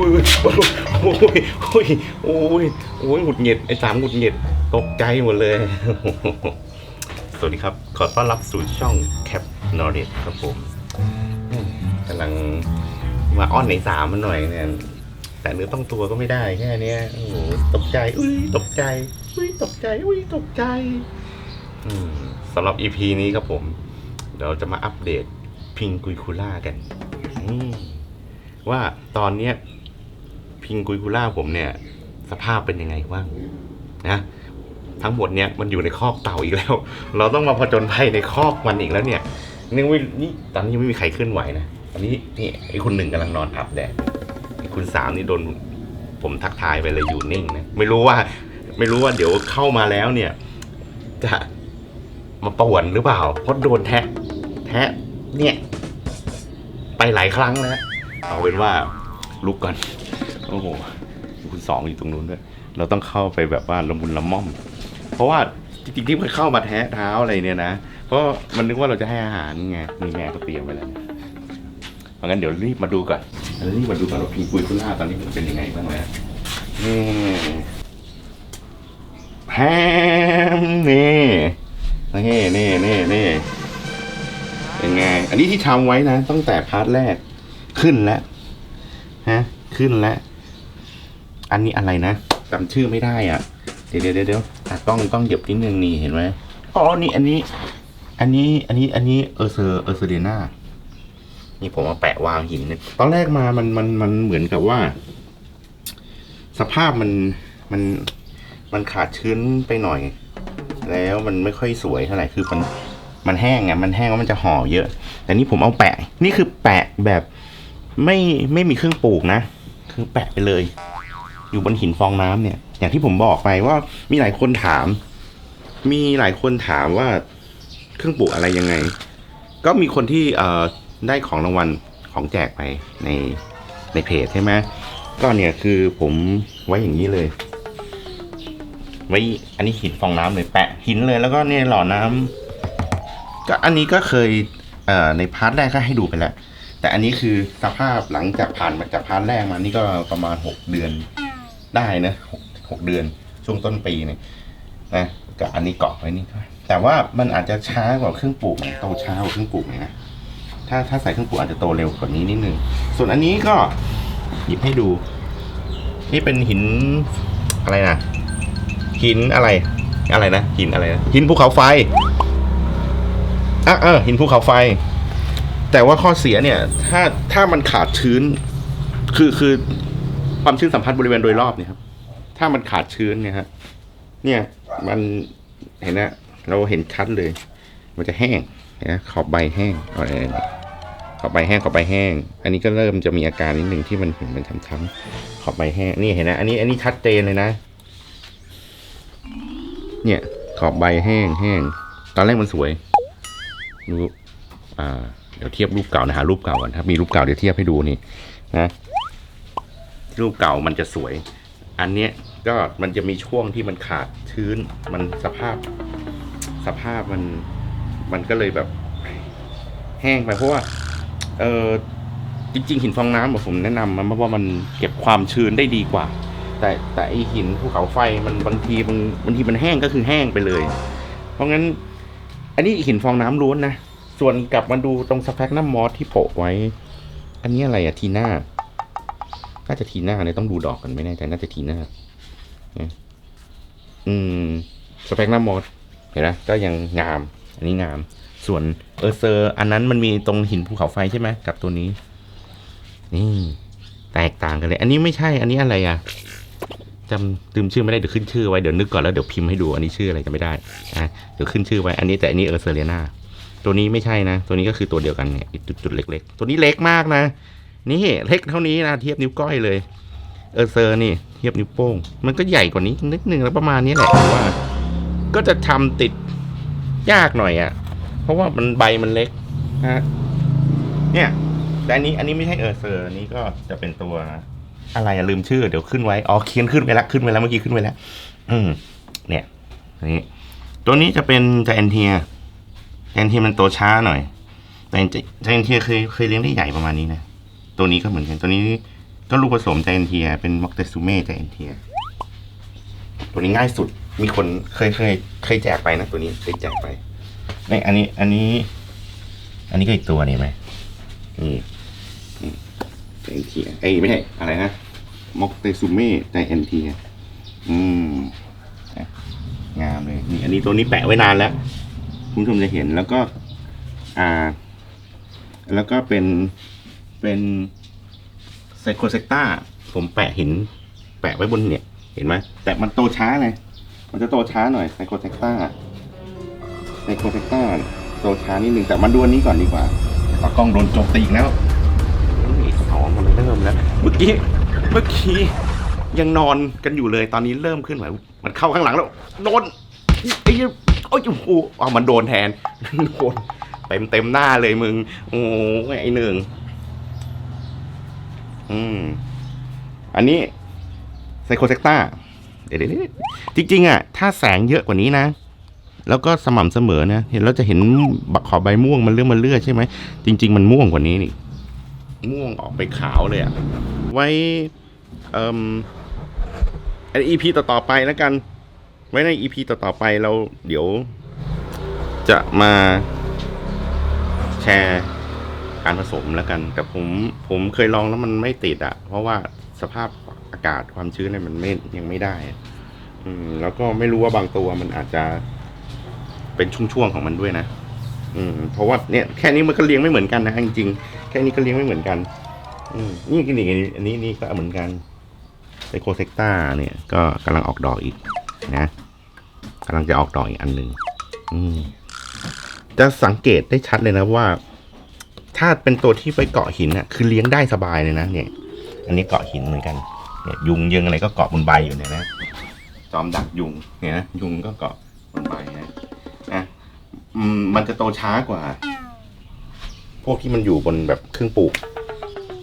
อุ้ยโอ้ยโอ้ยโอ้ยโอ้ยหงุดหงิดไอ้สามหงุดหงิดตกใจหมดเลย สวัสดีครับ ขอต้อนรับสู่ช่องแคปนอร์เดครับผมกำลังมาอ้อนในสามมันหน่อยเนี่ยแต่เนื้อต้องตัวก็ไม่ได้แค่นี้โอ้โหตกใจ อุ้ยตกใจ อุ้ยตกใจ อุ้ยตกใจสำหรับ EP นี้ครับผม เราจะมาอัปเดตพิงกุยคูล่ากัน ว่าตอนเนี้ย พิงกุยคูล่าผมเนี่ย สภาพเป็นยังไงบ้างนะ ทั้งหมดเนี่ยมันอยู่ในคอกเต่าอีกแล้ว เราต้องมาผจญภัยในคอกมันอีกแล้วเนี่ยนี่ไม่นี่ตอนนี้ยังไม่มีใครเคลื่อนไหวนะตอนนี้นี่ไอ้คนหนึ่งกำลังนอนอาบแดดคุณสามนี่โดนผมทักทายไปเลยอยู่นิ่งนะไม่รู้ว่า ไม่รู้ว่าเดี๋ยวเข้ามาแล้วเนี่ย จะมาป่วนหรือเปล่าเพราะโดนแทะ แทะ เนี่ย ไปหลายครั้งแล้วเอาเป็นว่าลุกก่อน โอ้โหคุณสองอยู่ตรงนู้นด้วย เราต้องเข้าไปแบบว่าละมุนละม่อม เพราะว่าจริงๆที่มันเข้ามาแทะเท้าอะไรเนี่ยนะ เพราะมันนึกว่าเราจะให้อาหารไงมีแม่ก็เตรียมไว้แล้วนะเพราะงั้นเดี๋ยวรีบมาดูก่อนรีบมาดูก่อนว่าพีกุยคุณล่าตอนนี้มันเป็นยังไงบ้างนะนี่แฮมนี่นี่นี่นี่นี่เป็นไง อันนี้ที่ทำไว้นะตั้งแต่พาร์ทแรกขึ้นแล้วฮะ ขึ้นแล้ว อันนี้อะไรนะจำชื่อไม่ได้อะ เดี๋ยวเดี๋ยวเดี๋ยวเดี๋ยวอะกล้องกล้องเหยียบนิดนึงนี่เห็นไหมอ๋อนี่อันนี้ อันนี้อันนี้อันนี้เออเซอร์เออเซเดนานี่ผมมาแปะวางหินเนี่ยตอนแรกมามันมันมันเหมือนกับว่า สภาพมันมันมันขาดชื้นไปหน่อย แล้วมันไม่ค่อยสวยเท่าไหร่คือมันมันแห้งไงมันแห้งแล้วมันจะห่อเยอะ แต่นี่ผมเอาแปะ นี่คือแปะแบบไม่ไม่มีเครื่องปลูกนะ คือแปะไปเลย อยู่บนหินฟองน้ำเนี่ย อย่างที่ผมบอกไปว่ามีหลายคนถาม มีหลายคนถามว่าเครื่องปลูกอะไรยังไง ก็มีคนที่เอ่อได้ของรางวัลของแจกไปในในเพจใช่ไหมก็เนี่ยคือผมไว้อย่างนี้เลย ไว้อันนี้หินฟองน้ำเลยแปะหินเลยแล้วก็เนี่ยหล่อน้ำก็อันนี้ก็เคยเอ่อในพาร์ทแรกก็ให้ดูไปแล้วแต่อันนี้คือสภาพหลังจากผ่านมาจากพาร์ทแรกมานี่ก็ประมาณหกเดือน ได้นะหกหกเดือนช่วงต้นปีเนี่ยนะกับอันนี้เกาะไว้นี่ด้วยแต่ว่ามันอาจจะช้ากว่าเครื่องปลูกโตช้ากว่าเครื่องปลูกหน่อยนะถ้าถ้าใส่เครื่องปลูกอาจจะโตเร็วกว่านี้นิดนึงส่วนอันนี้ก็หยิบให้ดู นี่เป็นหินอะไรนะหินอะไร อะไรนะหินอะไรนะหินภูเขาไฟอะเออหินภูเขาไฟ แต่ว่าข้อเสียเนี่ย ถ้าถ้ามันขาดชื้น คือคือ ความชื้นสัมผัสบริเวณโดยรอบเนี่ยครับ ถ้ามันขาดชื้นเนี่ยฮะเนี่ยมันเห็นนะเราเห็นชัดเลย มันจะแห้งนะขอบใบแห้งอะไรนี่ขอบใบแห้งขอบใบแห้ง อันนี้ก็เริ่มจะมีอาการนิดหนึ่งที่มันเห็นมันช้ำๆขอบใบแห้งนี่เห็นนะ อันนี้อันนี้ชัดเจนเลยนะ เนี่ยขอบใบแห้งแห้งตอนแรกมันสวยดูอ่าเดี๋ยวเทียบรูปเก่านะหารูปเก่าก่อนครับมีรูปเก่าเดี๋ยวเทียบให้ดูนี่นะ รูปเก่ามันจะสวย อันเนี้ยก็มันจะมีช่วงที่มันขาดชื้น มันสภาพสภาพมันมันก็เลยแบบแห้งไปเพราะว่า เออจริง ๆ หินฟองน้ำผมแนะนำมันเพราะว่ามันเก็บความชื้นได้ดีกว่า แต่แต่ไอหินภูเขาไฟมันบางทีบางบางทีมันแห้งก็คือแห้งไปเลย เพราะงั้น อันนี้หินฟองน้ำล้วนนะส่วนกลับมาดูตรงสแฟกน้ำมอสที่โปะไว้ อันนี้อะไรอะทีหน่า น่าจะทีหน้าเนี่ยต้องดูดอกกันไม่แน่ใจน่าจะทีหน้าอืมสเปกหน้ามอสเห็นไหมก็ยังงาม อันนี้งาม ส่วนเออเซอร์อันนั้นมันมีตรงหินภูเขาไฟใช่ไหมกับตัวนี้ นี่ แตกต่างกันเลย อันนี้ไม่ใช่ อันนี้อะไรอะจำลืมชื่อไม่ได้เดี๋ยวขึ้นชื่อไว้เดี๋ยวนึกก่อนแล้วเดี๋ยวพิมพ์ให้ดูอันนี้ชื่ออะไรจะไม่ได้อะเดี๋ยวขึ้นชื่อไว้อันนี้แต่อันนี้เออเซอร์เรนาตัวนี้ไม่ใช่นะ ตัวนี้ก็คือตัวเดียวกันเนี่ยจุดๆเล็ก ๆ ตัวนี้เล็กมากนะ นี่เล็กเท่านี้นะเทียบนิ้วก้อยเลย เออเซอร์นี่ เทียบนิ้วโป้ง มันก็ใหญ่กว่านี้นิดนึงแล้วประมาณนี้แหละว่า ก็จะทำติดยากหน่อยอะ่ะ เพราะว่ามันใบมันเล็กนะฮะเนี่ย แต่อันนี้อันนี้ไม่ใช่เออเซอร์อันนี้ก็จะเป็นตัวอะไรอะลืมชื่อ เดี๋ยวขึ้นไว้อ๋อเขียนขึ้นไปแล้วขึ้นไปแล้วเมื่อกี้ขึ้นไปแล้ว อืมเนี่ยนนี้ตัวนี้จะเป็นจาเอนเทียจาเอนเทียมันโตช้าหน่อย แต่จาเอนเทียเคยเคยเลี้ยงได้ใหญ่ประมาณนี้นะ ตัวนี้ก็เหมือนกัน ตัวนี้ก็ลูกผสมใจเอ็นเทีย เป็นมอกเตซูเม่ใจเอ็นเทีย ตัวนี้ง่ายสุด มีคนเคยเคยเคยแจกไปนะ ตัวนี้เคยแจกไปในอันนี้ อันนี้ อันนี้ก็อีกตัวนี่ไหมนี่ใจเอ็นเทียเอ้ไม่ใช่อะไรนะมอกเตซูเม่ใจเอ็นเทีย อืมงามเลยนี่อันนี้ตัวนี้แปะไว้นานแล้วคุณผู้ชมจะเห็นแล้วก็ อ่า แล้วก็เป็น เป็นไซโคเซกตาผมแปะหิน แปะไว้บนเนี่ย เห็นไหมแต่มันโตช้าไงมันจะโตช้าหน่อยไซโคเซกตาไซโคเซกตาโตช้านิดนึงแต่มาดูอันนี้ก่อนดีกว่าตากล้องโดนโจมตีอีกแล้วนี่สองมันเริ่มแล้วเมื่อกี้เมื่อกี้ยังนอนกันอยู่เลยตอนนี้เริ่มขึ้นไหวมันเข้าข้างหลังแล้วโดนไอ้โอ้ยโอ้โหเอามันโดนแทนโดนเต็มเต็มหน้าเลยมึงโอ้ยไอ้หนึ่ง อืม อันนี้ไซโคเซกตาเดี๋ยวๆจริงๆอะ ถ้าแสงเยอะกว่านี้นะ แล้วก็สม่ำเสมอนะ เห็นเราจะเห็นบักขอบใบม่วงมันเลื่อมมันเลื่อใช่ไหม จริง ๆ มันม่วงกว่านี้นี่ ม่วงออกไปขาวเลยอะ ไว้ เอ่มอัน EP ต่อๆไปแล้วกัน ไว้ใน EP ต่อๆไปเราเดี๋ยวจะมาแชร์ การผสมแล้วกัน แต่ผมผมเคยลองแล้วมันไม่ติดอะเพราะว่าสภาพอากาศความชื้นเนี่ยมันไม่ยังไม่ได้ อืม แล้วก็ไม่รู้ว่าบางตัวมันอาจจะเป็นช่วงๆของมันด้วยนะอืม เพราะว่าเนี่ยแค่นี้มันก็เลี้ยงไม่เหมือนกันนะจริงๆแค่นี้ก็เลี้ยงไม่เหมือนกัน อืมนี่กินอีกอันนี้นี่ก็เหมือนกันไซโคเซกตาเนี่ยก็กำลังออกดอกอีกนะกำลังจะออกดอกอีกอันหนึ่งอืมจะสังเกตได้ชัดเลยนะว่า ถ้าเป็นตัวที่ไปเกาะหินน่ะคือเลี้ยงได้สบายเลยนะเนี่ย อันนี้เกาะหินเหมือนกันเนี่ยยุงยังอะไรก็เกาะบนใบอยู่เนี่ยนะจอมดักยุงเนี่ยนะยุงก็เกาะบนใบนะนะอืมมันจะโตช้ากว่า พวกที่มันอยู่บนแบบเครื่องปลูก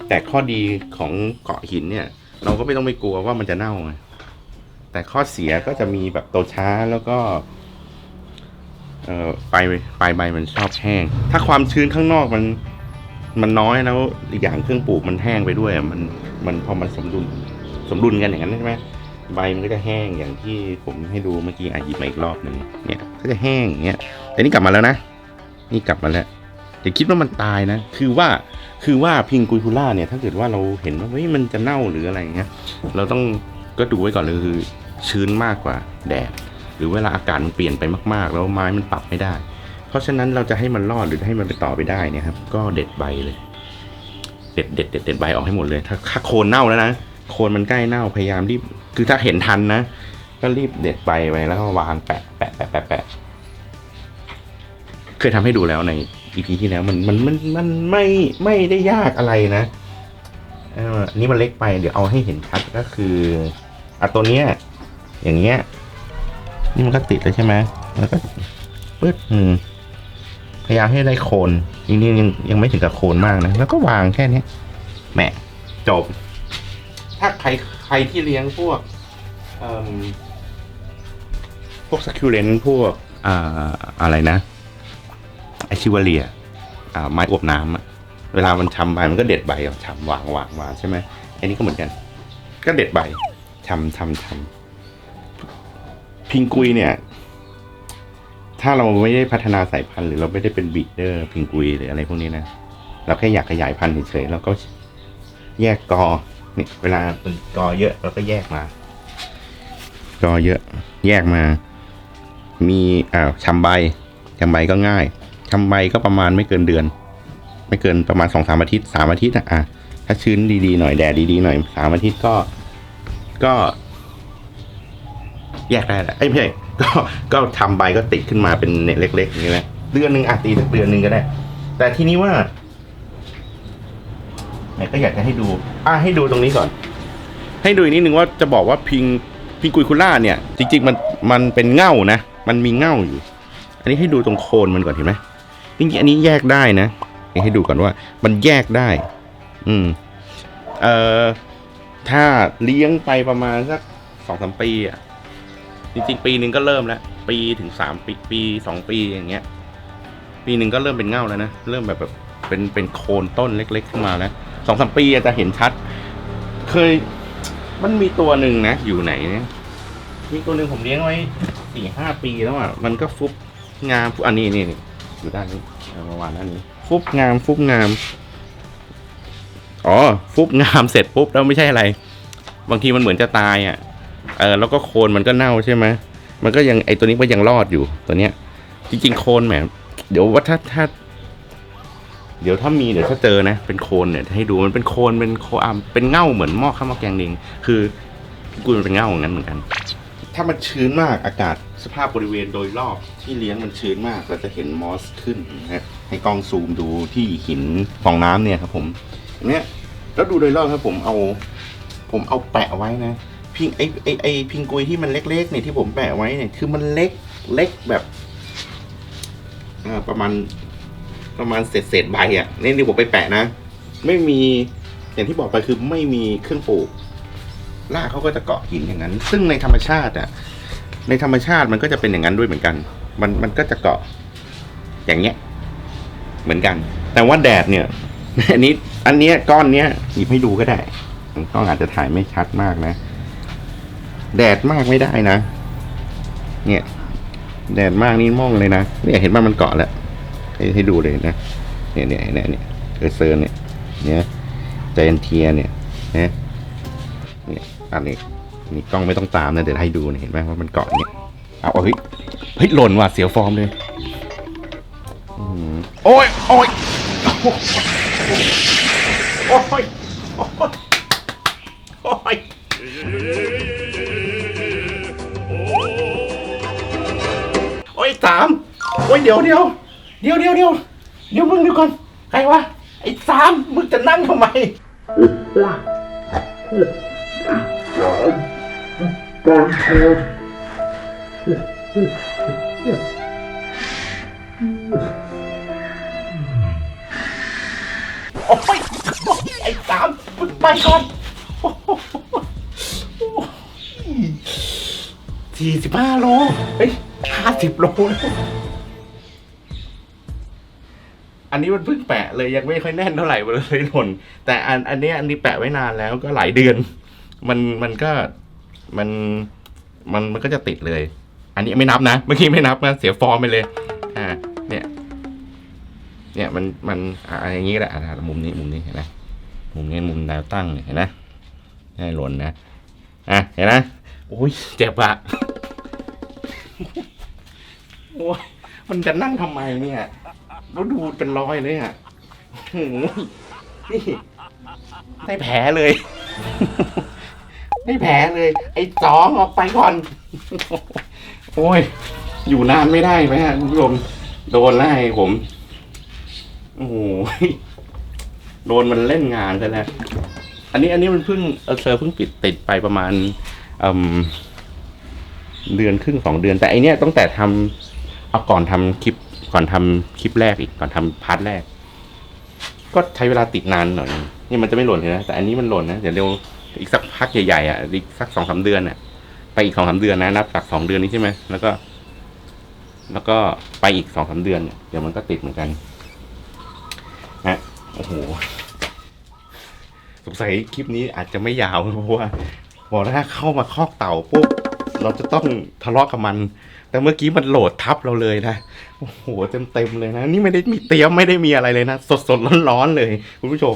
แต่ข้อดีของเกาะหินเนี่ย เราก็ไม่ต้องไปกลัวว่ามันจะเน่าแต่ข้อเสียก็จะมีแบบโตช้าแล้วก็เอ่อปลายปลายใบมันชอบแห้ง ถ้าความชื้นข้างนอกมัน มันน้อยแล้วอีกอย่างเครื่องปลูกมันแห้งไปด้วยมันมันพอมันสมดุลสมดุลกันอย่างนั้นใช่ไหมใบมันก็จะแห้งอย่างที่ผมให้ดูเมื่อกี้อะหยิบมาอีกรอบหนึ่งเนี่ยก็จะแห้งอย่างเงี้ยแต่นี่กลับมาแล้วนะ นี่กลับมาแล้วอย่าคิดว่ามันตายนะ คือว่าคือว่าพิงกุยคูล่าเนี่ยถ้าเกิดว่าเราเห็นว่าเฮ้ยมันจะเน่าหรืออะไรเงี้ยเราต้องก็ดูไว้ก่อนเลยคือชื้นมากกว่าแดดหรือเวลาอากาศมันเปลี่ยนไปมาก ๆ แล้วไม้มันปรับไม่ได้ ราะฉะนั้นเราจะให้มันรอดหรือให้มันไปต่อไปได้เนี่ยครับ ก็เด็ดใบเลย เด็ดเด็ดเด็ดเด็ดใบออกให้หมดเลย ถ้าถ้าโคนเน่าแล้วนะโคนมันใกล้เน่าพยายามรีบคือถ้าเห็นทันนะก็รีบเด็ดใบไปแล้วก็วางแปะแปะแปะแปะแปะเคยทำให้ดูแล้วในอีพีที่แล้วมันมันมันมันไม่ไม่ได้ยากอะไรนะอออันนี้มันเล็กไปเดี๋ยวเอาให้เห็นชัดก็คืออะตัวเนี้ยอย่างเงี้ยนี่มันก็ติดแล้วใช่ไหมแล้วก็ปึ๊ดอืม พยายามให้ได้โคนจริงๆยังยังไม่ถึงกับโคนมากนะ แล้วก็วางแค่เนี้ยแหมจบ ถ้าใครใครที่เลี้ยงพวกเอ่มพวกสคิวเลนพวกอ่าอะไรนะไอชิวเลียอ่าไม้อบน้ำอะเวลามันชำใบมันก็เด็ดใบออกชำวางวางวางใช่ไหมอันนี้ก็เหมือนกัน ก็เด็ดใบชำชำชำพิงกุยเนี่ย ถ้าเราไม่ได้พัฒนาสายพันธุ์หรือเราไม่ได้เป็นบีดเดอร์พิงกุยหรืออะไรพวกนี้นะ เราแค่อยากขยายพันธุ์เฉยๆเราก็แยกกอเนี่ยเวลาเป็นกอเยอะเราก็แยกมา กอเยอะ แยกมา มีอ่าชำใบชำใบก็ง่ายชำใบก็ประมาณไม่เกินเดือน ไม่เกินประมาณสองสามอาทิตย์สามอาทิตย์อะถ้าชื้นดีๆหน่อยแดดดีๆหน่อยสามอาทิตย์ก็ก็ แยกได้แหละเอ้ยไม่ใช่ ก็ก็ทำใบก็ติดขึ้นมาเป็นเนี่ยเล็กๆอย่างนี้นะเดือนหนึ่งอาจตีสักเดือนหนึ่งก็ได้ แต่ทีนี้ว่าไหนก็อยากจะให้ดู อะให้ดูตรงนี้ก่อน ให้ดูอีกนิดนึงว่าจะบอกว่าพิงพิงกุยคูล่าเนี่ย จริง ๆ มันมันเป็นเง่านะ มันมีเง่าอยู่ อันนี้ให้ดูตรงโคนมันก่อนเห็นไหมจริงๆอันนี้แยกได้นะให้ดูก่อนว่า มันแยกได้ อืม เอ่อถ้าเลี้ยงไปประมาณสักสองสามปีอะ จริงๆ ปีหนึ่งก็เริ่มแล้ว ปีถึงสามปีปีสองปีอย่างเงี้ย ปีหนึ่งก็เริ่มเป็นเง่าแล้วนะ เริ่มแบบแบบเป็นเป็นโคนต้นเล็ก ๆ ขึ้นมาแล้วสองสามปีอาจจะเห็นชัด เคยมันมีตัวหนึ่งนะ อยู่ไหนเนี่ยมีตัวหนึ่งผมเลี้ยงไว้สี่ห้าปีแล้วอะมันก็ฟุบงามอันนี้นี่อยู่ด้านนี้เอาประมาณด้านนี้ ฟุบงามฟุบงาม อ๋อ ฟุบงามเสร็จปุ๊บแล้วไม่ใช่อะไร บางทีมันเหมือนจะตายอะ เออแล้วก็โคนมันก็เน่าใช่ไหมมันก็ยังไอตัวนี้ก็ยังรอดอยู่ตัวเนี้ย จริง ๆ โคนแหมเดี๋ยวว่าถ้าถ้า เดี๋ยวถ้ามีเดี๋ยวถ้าเจอนะ เป็นโคนเนี่ยให้ดูมันเป็นโคนเป็นโคอามเป็นเง่าเหมือนหม้อข้าวหม้อแกงลิงคือพี่กุยมันเป็นเง่าอย่างนั้นเหมือนกัน ถ้ามันชื้นมากอากาศสภาพบริเวณโดยรอบที่เลี้ยงมันชื้นมากเราจะเห็นมอสขึ้นนะฮะให้กล้องซูมดูที่หินฟองน้ำเนี่ยครับผมเนี้ยแล้วดูโดยรอบครับผมเอา ผมเอาแปะไว้นะ พิงไอไอไอพิงกุยที่มันเล็กๆเนี่ยที่ผมแปะไว้เนี่ยคือมันเล็กเล็กแบบอ่าประมาณประมาณเศษเศษใบอะนี่นี่ผมไปแปะนะ ไม่มีอย่างที่บอกไปคือไม่มีเครื่องปลูกรากเขาก็จะเกาะหินอย่างนั้น ซึ่งในธรรมชาติอะ ในธรรมชาติมันก็จะเป็นอย่างนั้นด้วยเหมือนกัน มันมันก็จะเกาะอย่างเงี้ย เหมือนกัน แต่ว่าแดดเนี่ย อันนี้ อันเนี้ยก้อนเนี้ยหยิบให้ดูก็ได้กล้องอาจจะถ่ายไม่ชัดมากนะ แดดมากไม่ได้นะ เนี่ย แดดมากนี่มองเลยนะ เนี่ยเห็นว่ามันเกาะแล้ว ให้ให้ดูเลยนะ เนี่ยเนี่ยเนี่ยเนี่ยเออเซอร์เนี่ย เนี่ยจนเทียเนี่ยนะเนี่ยอันนี้นี่กล้องไม่ต้องตามนะเดี๋ยวให้ดูเห็นไหมว่ามันเกาะเนี่ยเอาเอาเฮ้ยเฮ้ยหล่นว่ะเสียฟอร์มเลยโอ้ยโอ้ยโอ้ยโอ้ยโอ้ย อ้สามโอ้ยเดี๋ยวเดี๋ยวเดี๋ยวเดี๋ยวเดี๋ยวเดี๋ยวมึงเดี๋ยวก่อนใครวะไอ้สามมึงจะนั่งทำไมโอ้ยไอ้สามมึงไปก่อนสี่สิบห้าโลเฮ้ยห้าสิบโลอันนี้มันเพิ่งแปะเลยยังไม่ค่อยแน่นเท่าไหร่เลยหล่นแต่อันอันนี้อันนี้แปะไว้นานแล้วก็หลายเดือน มันมันก็มันมันมันก็จะติดเลย อันนี้ไม่นับนะเมื่อกี้ไม่นับนะเสียฟอร์มไปเลยอ่าเนี่ย เนี่ยมันมันอ่าอย่างนี้แหละอ่ามุมนี้มุมนี้เห็นไหมมุมนี้มุมแนวตั้งเนี่ยเห็นไหมให้หล่นนะอะเห็นไหมโอ้ยเจ็บอะ โอ้ยมันจะนั่งทำไมเนี่ยแล้วดูเป็นรอยเลยอะโอ้โหนี่ได้แผลเลย ได้แผลเลย ไอ้สองออกไปก่อน โอ้ย อยู่นานไม่ได้ไหมฮะคุณผู้ชมโดนไล่ผม โอ้โหโดนมันเล่นงานซะแล้ว อันนี้อันนี้มันเพิ่งเออเซอร์เพิ่งปิดติดไปประมาณอืมเดือนครึ่งสองเดือน แต่อันเนี้ยตั้งแต่ทำ เอาก่อนทำคลิปก่อนทำคลิปแรกอีกก่อนทำพาร์ทแรก ก็ใช้เวลาติดนานหน่อย นี่มันจะไม่หล่นเลยนะแต่อันนี้มันหล่นนะเดี๋ยวเร็วอีกสักพักใหญ่ๆอะอีกสักสองสามเดือนอะ ไปอีกสองสามเดือนนะนับจากสองเดือนนี้ใช่ไหมแล้วก็ แล้วก็ไปอีกสองสามเดือนเนี่ยเดี๋ยวมันก็ติดเหมือนกันฮะโอ้โหสงสัยคลิปนี้อาจจะไม่ยาวเพราะว่าบอกแล้วถ้าเข้ามาคอกเต่าปุ๊บ เราจะต้องทะเลาะกับมัน แต่เมื่อกี้มันโหลดทับเราเลยนะ โอ้โหเต็มเต็มเลยนะ นี่ไม่ได้มีเตรียมไม่ได้มีอะไรเลยนะ สดสดร้อนร้อนเลย คุณผู้ชม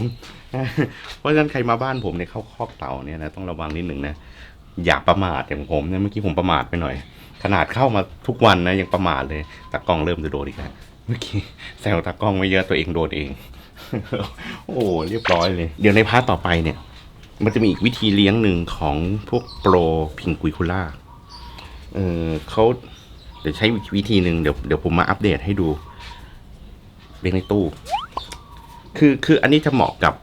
เพราะฉะนั้นใครมาบ้านผมเนี่ยเข้าคอกเต่าเนี่ยนะต้องระวังนิดหนึ่งนะ อย่าประมาทอย่างผมเนี่ยเมื่อกี้ผมประมาทไปหน่อย ขนาดเข้ามาทุกวันนะยังประมาทเลยตากล้องเริ่มจะโดนอีกแล้วเมื่อกี้แซวตากล้องไม่เยอะตัวเองโดนเอง โอ้โหเรียบร้อยเลย เดี๋ยวในพาร์ทต่อไปเนี่ยมันจะมีอีกวิธีเลี้ยงหนึ่งของพวกโปรพิงกุยคูล่า เออเขาเดี๋ยวใช้วิธีหนึ่งเดี๋ยวเดี๋ยวผมมาอัปเดตให้ดูเลี้ยงในตู้ คือคืออันนี้จะเหมาะกับ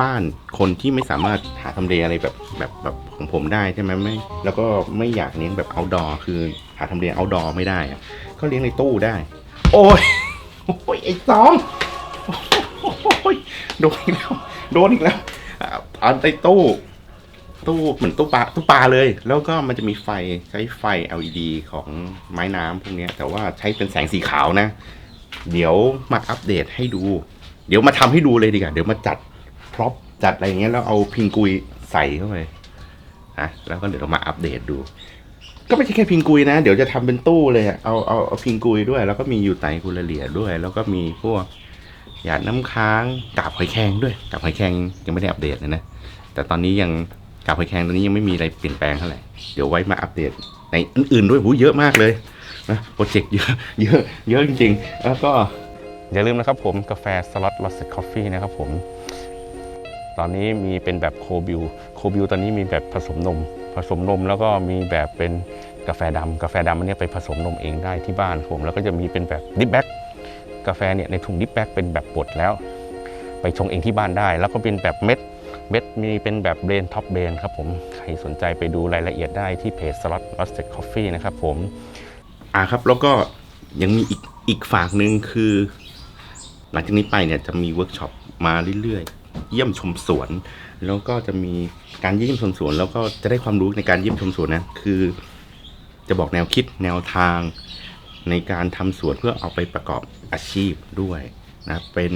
บ้านคนที่ไม่สามารถหาทำเลอะไรแบบแบบแบบของผมได้ใช่ไหมไม่ แล้วก็ไม่อยากเลี้ยงแบบ outdoor คือหาทำเล outdoor ไม่ได้อะก็เลี้ยงในตู้ได้ โอ้ยโอ้ยไอ้สองโอ้ยโดนอีกแล้วโดนอีกแล้วอะเอาในตู้ ตู้เหมือนตู้ปลาตู้ปลาเลย แล้วก็มันจะมีไฟใช้ไฟ LED ของไม้น้ำพวกนี้แต่ว่าใช้เป็นแสงสีขาวนะ เดี๋ยวมาอัปเดตให้ดู เดี๋ยวมาทำให้ดูเลยดีกว่าเดี๋ยวมาจัดพร็อพจัดอะไรอย่างเงี้ยแล้วเอาพิงกุยใส่เข้าไปอะแล้วก็เดี๋ยวเรามาอัปเดตดู ก็ไม่ใช่แค่พิงกุยนะ เดี๋ยวจะทำเป็นตู้เลยเอาเอาเอาพิงกุยด้วย แล้วก็มีอยู่ไตกุลเลียด้วย แล้วก็มีพวกหยาดน้ำค้างกาบหอยแครงด้วยกาบหอยแครงยังไม่ได้อัปเดตเลยนะ แต่ตอนนี้ยัง กาบหอแครงตอนนี้ยังไม่มีอะไรเปลี่ยนแปลงเท่าไหร่เดี๋ยวไว้มาอัปเดตในอื่นๆด้วยหูเยอะมากเลยนะโปรเจกต์เยอะเยอะเยอะจริงๆ แล้วก็อย่าลืมนะครับผมกาแฟสล็อตลอสเซ็ตคอฟฟี่นะครับผม ตอนนี้มีเป็นแบบโคบิวโคบิวตอนนี้มีแบบผสมนม ผสมนมแล้วก็มีแบบเป็นกาแฟดำกาแฟดำอันนี้ไปผสมนมเองได้ที่บ้านผมแล้วก็จะมีเป็นแบบดิฟแบ็กกาแฟเนี่ยในถุงดิฟแบ็กเป็นแบบบดแล้ว ไปชงเองที่บ้านได้ แล้วก็เป็นแบบเม็ด เม็ดมีเป็นแบบเบรนท็อปเบรนครับผม ใครสนใจไปดูรายละเอียดได้ที่เพจ Slot Roasted Coffee นะครับผม อ่าครับแล้วก็ยังมีอีกอีกฝากหนึ่งคือ หลังจากนี้ไปเนี่ยจะมีเวิร์กช็อปมาเรื่อยๆ เยี่ยมชมสวน แล้วก็จะมีการเยี่ยมชมสวน แล้วก็จะได้ความรู้ในการเยี่ยมชมสวนนะคือ จะบอกแนวคิดแนวทางในการทำสวนเพื่อเอาไปประกอบอาชีพด้วยนะเป็น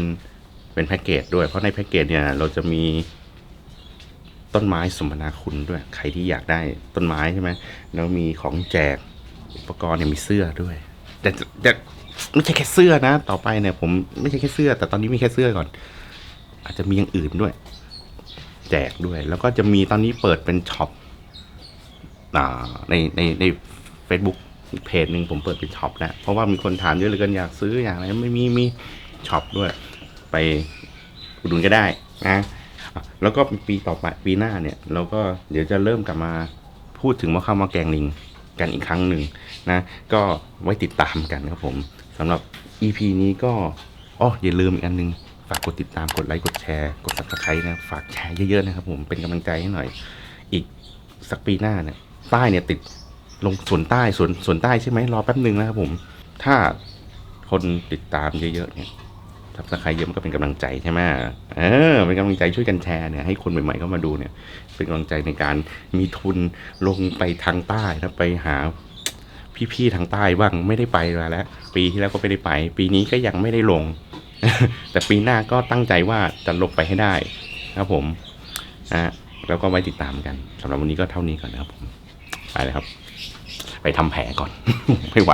เป็นแพ็กเกจด้วยเพราะในแพ็กเกจเนี่ยเราจะมี ต้นไม้สมนาคุณด้วย ใครที่อยากได้ต้นไม้ใช่ไหมแล้วมีของแจกอุปกรณ์เนี่ยมีเสื้อด้วย แต่แต่ไม่ใช่แค่เสื้อนะ ต่อไปเนี่ย ผมไม่ใช่แค่เสื้อ แต่ตอนนี้มีแค่เสื้อก่อน อาจจะมีอย่างอื่นด้วย แจกด้วย แล้วก็จะมีตอนนี้เปิดเป็นช็อปในในในเฟซบุ๊กเพจหนึ่งผมเปิดเป็นช็อปแล้วเพราะว่ามีคนถามเยอะเหลยกันอยากซื้ออย่างไรไม่มีมีช็อปด้วย ไปอุดหนุนก็ได้นะ แล้วก็ปีต่อไปปีหน้าเนี่ย เราก็เดี๋ยวจะเริ่มกลับมาพูดถึงมะข้าวมะแกงลิงกันอีกครั้งหนึ่งนะ ก็ไว้ติดตามกันครับผมสำหรับ EP นี้ก็อ๋ออย่าลืมอีกอันหนึง ฝากกดติดตามกดไลค์กดแชร์ กด subscribe นะฝากแชร์เยอะๆนะครับผมเป็นกำลังใจให้หน่อย อีกสักปีหน้าเนี่ยใต้เนี่ยติดลงส่วนใต้ส่วนส่วนใต้ใช่ไหมรอแป๊บหนึ่งนะครับผม ถ้าคนติดตามเยอะๆเนี่ย ทับสไครเยอะมันก็เป็นกำลังใจใช่ไหมเออเป็นกำลังใจช่วยกันแชร์เนี่ยให้คนใหม่ๆเข้ามาดูเนี่ย เป็นกำลังใจในการมีทุนลงไปทางใต้นะไปหาพี่ๆทางใต้บ้างไม่ได้ไปมาแล้ว ปีที่แล้วก็ไม่ได้ไป ปีนี้ก็ยังไม่ได้ลง แต่ปีหน้าก็ตั้งใจว่าจะลงไปให้ได้ครับผมนะแล้วก็ไว้ติดตามกันสำหรับวันนี้ก็เท่านี้ก่อนนะครับผมไปเลยครับ ไปทำแผลก่อน ไม่ไหว